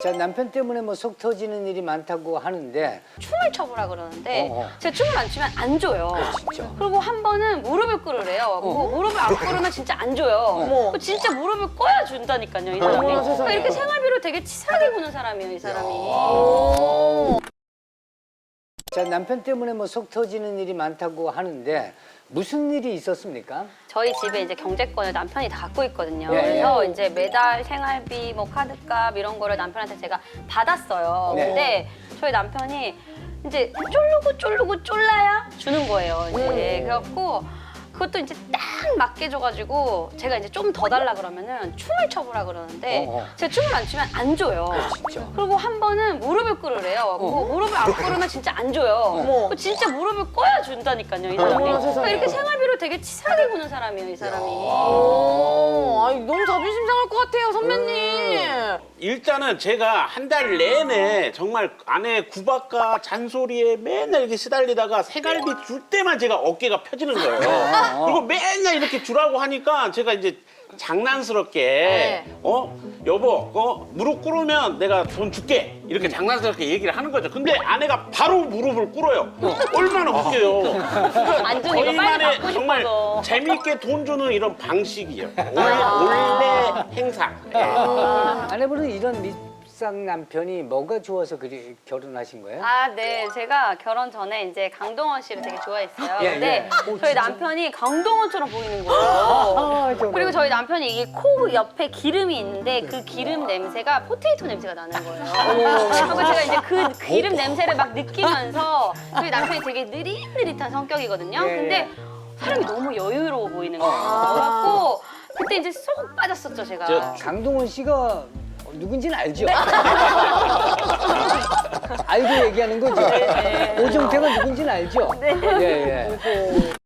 자 남편 때문에 뭐 속 터지는 일이 많다고 하는데 춤을 춰보라 그러는데 어, 어. 제가 춤을 안 추면 안 줘요. 진짜? 그리고 한 번은 무릎을 꿇으래요. 뭐 무릎을 안 꿇으면 진짜 안 줘요. 어머. 진짜 무릎을 꿔야 준다니까요, 이 사람이. 그러니까 이렇게 생활비를 되게 치사하게 구는 사람이에요, 이 사람이. 자 남편 때문에 뭐 속 터지는 일이 많다고 하는데 무슨 일이 있었습니까? 저희 집에 이제 경제권을 남편이 다 갖고 있거든요. 네. 그래서 이제 매달 생활비, 뭐 카드값 이런 거를 남편한테 제가 받았어요. 네. 근데 저희 남편이 이제 쫄르고 쫄르고 쫄라야 주는 거예요. 이제 그래갖고 그것도 이제 딱 맞게 줘가지고 제가 이제 좀 더 달라 그러면은 춤을 춰보라 그러는데 어, 어. 제가 춤을 안 추면 안 줘요. 진짜? 그리고 한 번은 무릎을 꿇으래요. 뭐 무릎을 안 꿇으면 진짜 안 줘요. 어머. 진짜 무릎을 꿔야 준다니까요, 이 사람이. 어머나, 세상에. 그러니까 이렇게 생활비를 되게 치사하게 구는 사람이에요, 이 사람이. 어, 아니, 너무 자존심 상할 것 같아요, 선배님. 일단은 제가 한 달 내내 정말 아내 구박과 잔소리에 맨날 이렇게 시달리다가 생활비 줄 때만 제가 어깨가 펴지는 거예요. 그리고 맨날 이렇게 주라고 하니까 제가 이제 장난스럽게 어 여보 어 무릎 꿇으면 내가 돈 줄게 이렇게 장난스럽게 얘기를 하는 거죠. 근데 아내가 바로 무릎을 꿇어요. 얼마나 웃겨요. 안 주는 거 빨리 저희만의 받고 정말 싶어서. 재미있게 돈 주는 이런 방식이에요. 원래 원래 행사. 예. 아내분은 이런 밉상 남편이 뭐가 좋아서 그리 결혼하신 거예요? 아, 네. 제가 결혼 전에 이제 강동원 씨를 되게 좋아했어요. 예, 근데 예. 오, 저희 진짜? 남편이 강동원처럼 보이는 거예요. 아, 정말. 그리고 저희 남편이 이게 코 옆에 기름이 있는데 그 기름 냄새가 포테이토 냄새가 나는 거예요. 그래서 제가 이제 그 기름 냄새를 막 느끼면서 저희 남편이 되게 느릿느릿한 성격이거든요. 예, 근데 사람이 너무 여유로워 보이는 거예요. 그래갖고 그때 이제 쏙 빠졌었죠, 제가. 저- 강동원 씨가 누군지는 알죠? 네. 알고 얘기하는 거죠? 네. 오정태가 누군지는 알죠? 예, 예.